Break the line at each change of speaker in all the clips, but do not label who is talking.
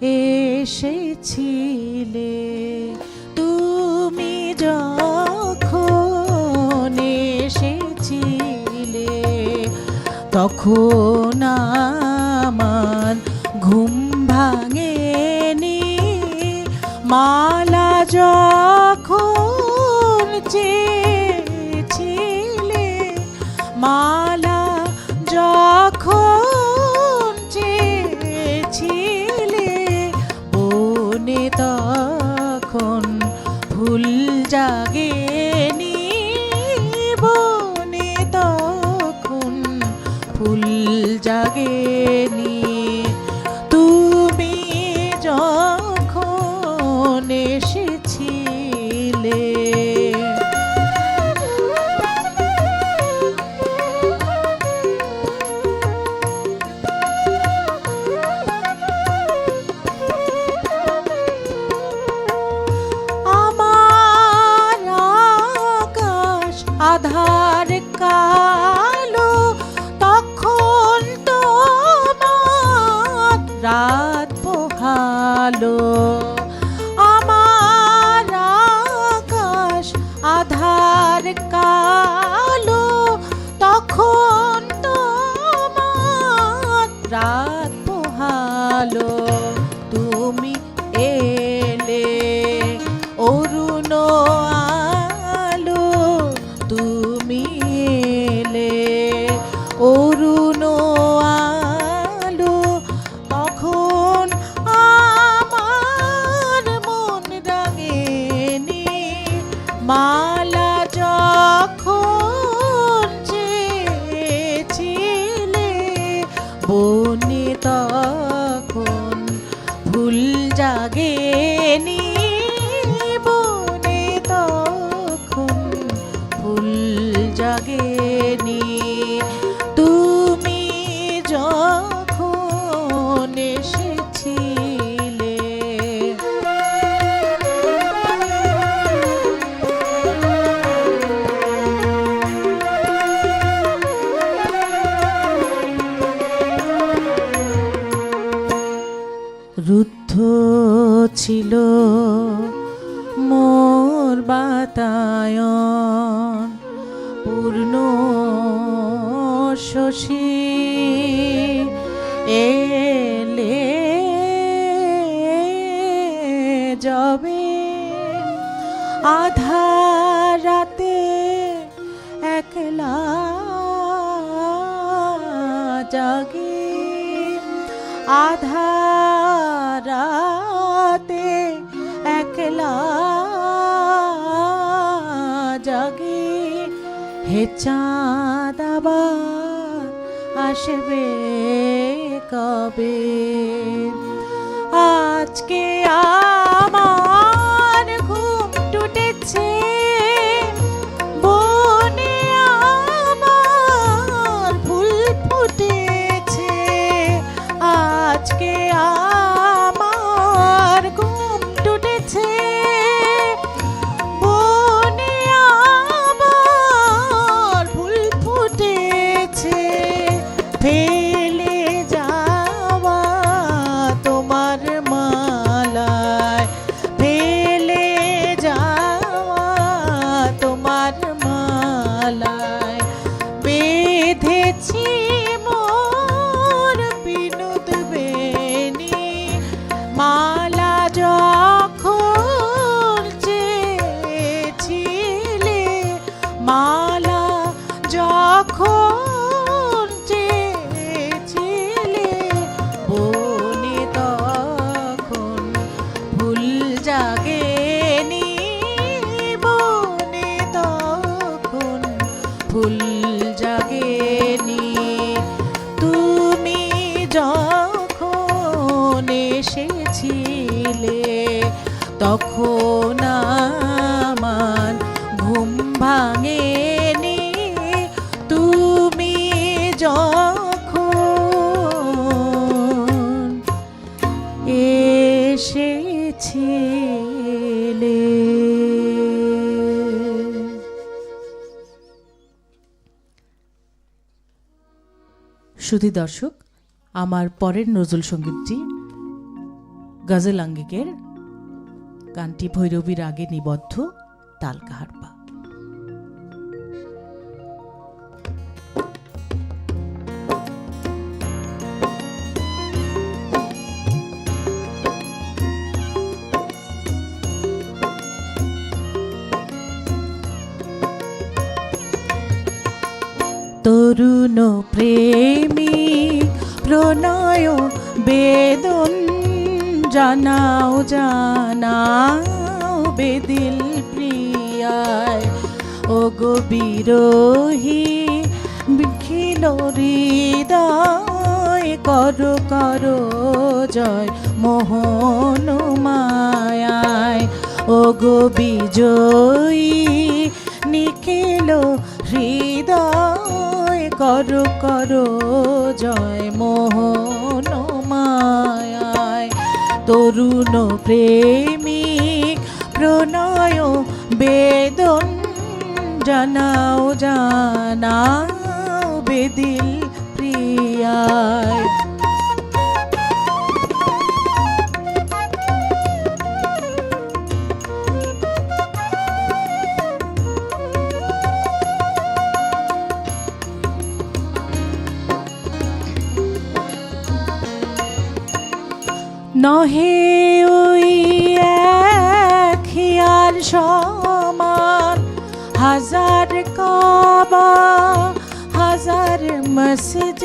এসেছিলে। তুমি যখন এসেছিলে তখন আমার ঘুম ভাঙেনি। মালা জল ফুল জাগে आधार का জাগেনি ছিল মোর বাতায়ন পূর্ণ শশী এলে যবে আধা রাতে একলা জাগে আধারা রাতে একলা জাগে। হে চাঁদ আসবে কবে? আজকে আ ভুল জাগেনি। তুমি যখন এসেছিলে তখন
সুধি দর্শক
আমার পরের নজরুল সঙ্গীতটি গজল আঙ্গিকের গানটি ভৈরবীর আগে নিবদ্ধ তালকাহারপা তরুণ প্রেমী, প্রণয় বেদন জানাও জানাও বেদিল প্রিয়ায়। ও গো বিরোহী বিখিল হৃদয়, কর কর জয় মোহন মায়ায়। ও গো বিজয়ী, নিখিল হৃদয় কর করো জয় মোহন মায়ায়। তরুণ প্রেমিক প্রণয় বেদন জানাও জানাও বেদিল প্রিয়ায়। নহে ওই হিয়ার সমান। হাজার কাবা, হাজার মসজিদ।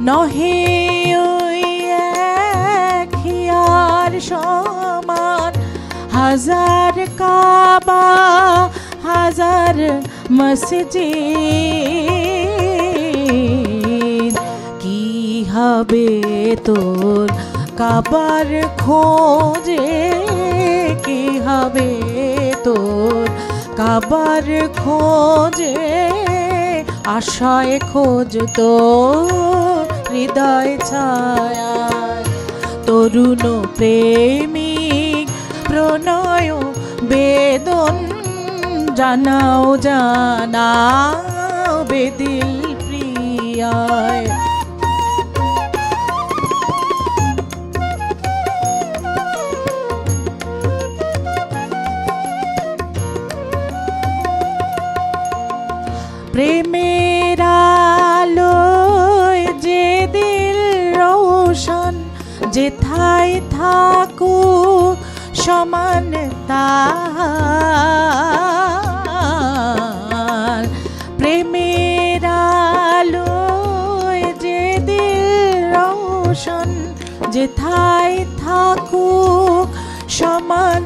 নহে ওই হিয়ার সমান। হাজার কাবা, হাজার মসজিদ। হবে তোর? কাবার খোঁজে কি হবে তোর? কাবার খোঁজে আশায় খোঁজ তো হৃদয় ছায়া তরুণ প্রেমিক প্রণয় বেদন জানাও জানাও বেদিল প্রিয়ায়। প্রেমের আলোয় যে দিল রোশন, যেথায় থাকু সমান প্রেমের আলোয় যে দিল রোশন, যেথায় থাকুক সমান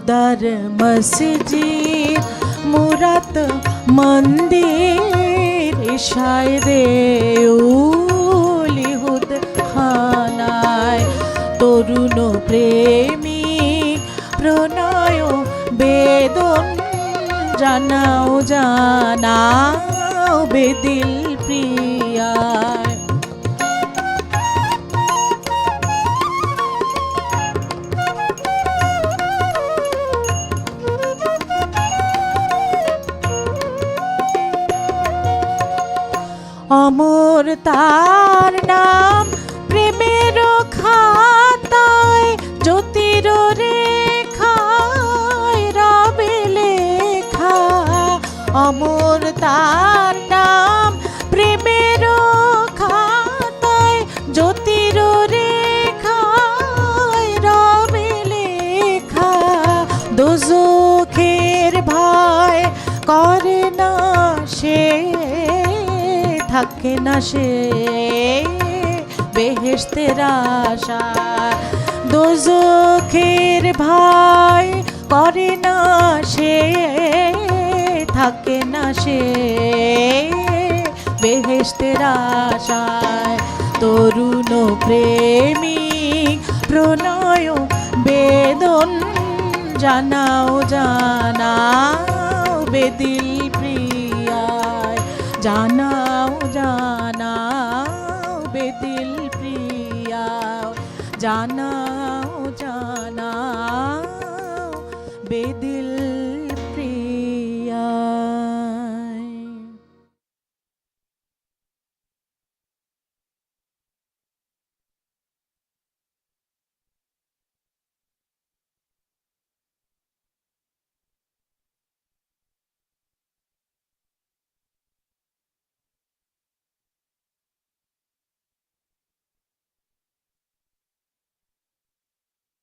খোদার মসজিদ মুরাত মন্দির শায়রে উলিহুদ খানায় তরুণ প্রেমিক প্রণয় বেদন জানাও জানাও বেদিল প্রিয়ায় অমর তার থাকে না সে। বেহেস্তের আশা দোজখের ভাই করে না সে। থাকে না সে। বেহেস্তের আশায় তরুণ প্রেমিক প্রণয় বেদন জানাও জানাও বেদিল প্রিয়ায়, জানাও জানাও